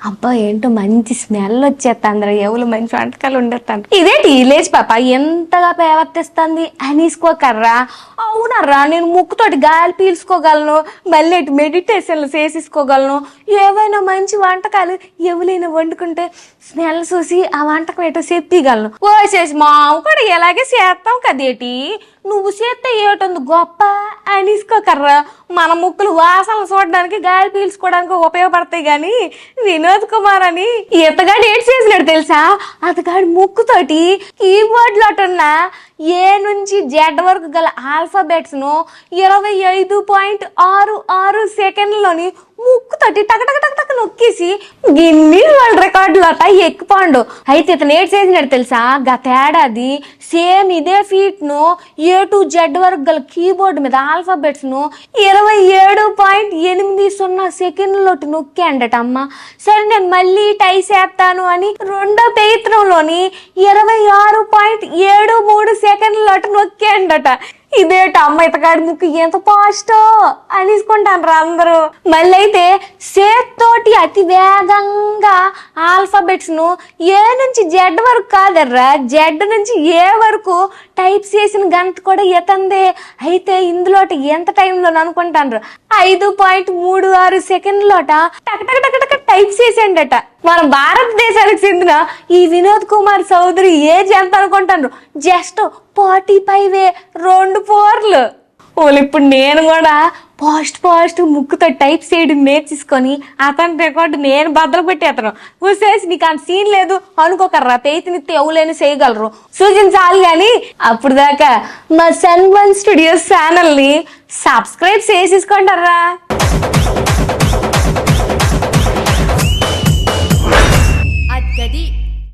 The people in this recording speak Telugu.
అబ్బా ఏంటో మంచి స్మెల్ వచ్చేస్తాంద్ర ఎవరు మంచి వంటకాలు ఉండేస్తాను ఇదేంటి లేచి పాప ఎంతగా ప్రవర్తిస్తుంది అనేసుకోకర్రా. అవునరా నేను ముక్కుతోటి గాలి పీల్చుకోగలను మళ్ళీ మెడిటేషన్లు చేసేసుకోగలను. ఏవైనా మంచి వంటకాలు ఎవరైనా వండుకుంటే స్మెల్ చూసి ఆ వంటకం ఏంటో చెప్పగలను. చేసి మావు కూడా ఎలాగే చేస్తాం కదేటి నువ్వు చేస్తే ఏటుంది గొప్ప అనేసుకోకర్రా. మన ముక్కులు వాసనలు చూడడానికి గాలి పీల్చుకోవడానికి ఉపయోగపడతాయి కానీ వినోద్ కుమార్ అని ఇతగాడు ఏడ్ చేసినాడు తెలుసా? అతగాడు ముక్కుతోటి కీబోర్డ్లో అటున్నా ఏ నుంచి జెడ్ వరకు గల ఆల్ఫాబెట్స్ను ఇరవై ఐదు పాయింట్ ఆరు ఆరు సెకండ్లోని ముక్కుతోటి టక టక టక టక నొక్కేసి గిన్ని వరల్డ్ రికార్డులు అట ఎక్కుపాండు. అయితే ఇతను ఏడ్ చేసినాడు తెలుసా? గత ఏడాది సేమ్ ఇదే ఫీట్ను ఏ టు జెడ్ వరకు గల కీబోర్డ్ మీద ఆల్ఫాబెట్స్ను ఇరవై ఏడు పాయింట్ ఎనిమిది సున్నా సెకండ్లోటి నొక్కాడట అమ్మ. సరే నేను మళ్ళీ టై చేస్తాను అని రెండో పేత్రంలోని ఇరవై ఆరు పాయింట్ ఏడు మూడు సెకండ్లోటి నొక్కాడట. ఇదేట అమ్మ ఇతగాడి ముక్కు ఎంత పాస్టో అనేసుకుంటాను అందరూ. మళ్ళీ అయితే తోటి అతి వేగంగా ఆల్ఫాబెట్స్ను ఏ నుంచి జెడ్ వరకు కాదర్రా జెడ్ నుంచి ఏ వరకు టైప్ చేసిన గంట కూడా ఇతందే అయితే ఇందులో ఎంత టైంలో అనుకుంటాను ఐదు పాయింట్ మూడు ఆరు సెకండ్లోట టక టక టక టక టైప్ చేసిండట మన భారతదేశానికి చెందిన ఈ వినోద్ కుమార్ చౌదరి ఏజ్ ఎంత అనుకుంటాను జస్ట్ ఫార్టీ ఫైవ్ రెండు ఫోర్లు. ఓలి ఇప్పుడు నేను కూడా పాస్ట్ పాస్ట్ ముక్కుతో టైప్ చేయడం నేర్చుకొని అతని రికార్డు నేను బద్దలు పెట్టేతను చూసేసి నీకు అంత సీన్ లేదు అనుకోకర్రా పేతినిత్తి ఎవలేని చేయగలరు. సూచించాలి కానీ అప్పుడు దాకా మా సన్ వన్ స్టూడియోస్ ఛానల్ని సబ్స్క్రైబ్ చేసేసుకుంటారా?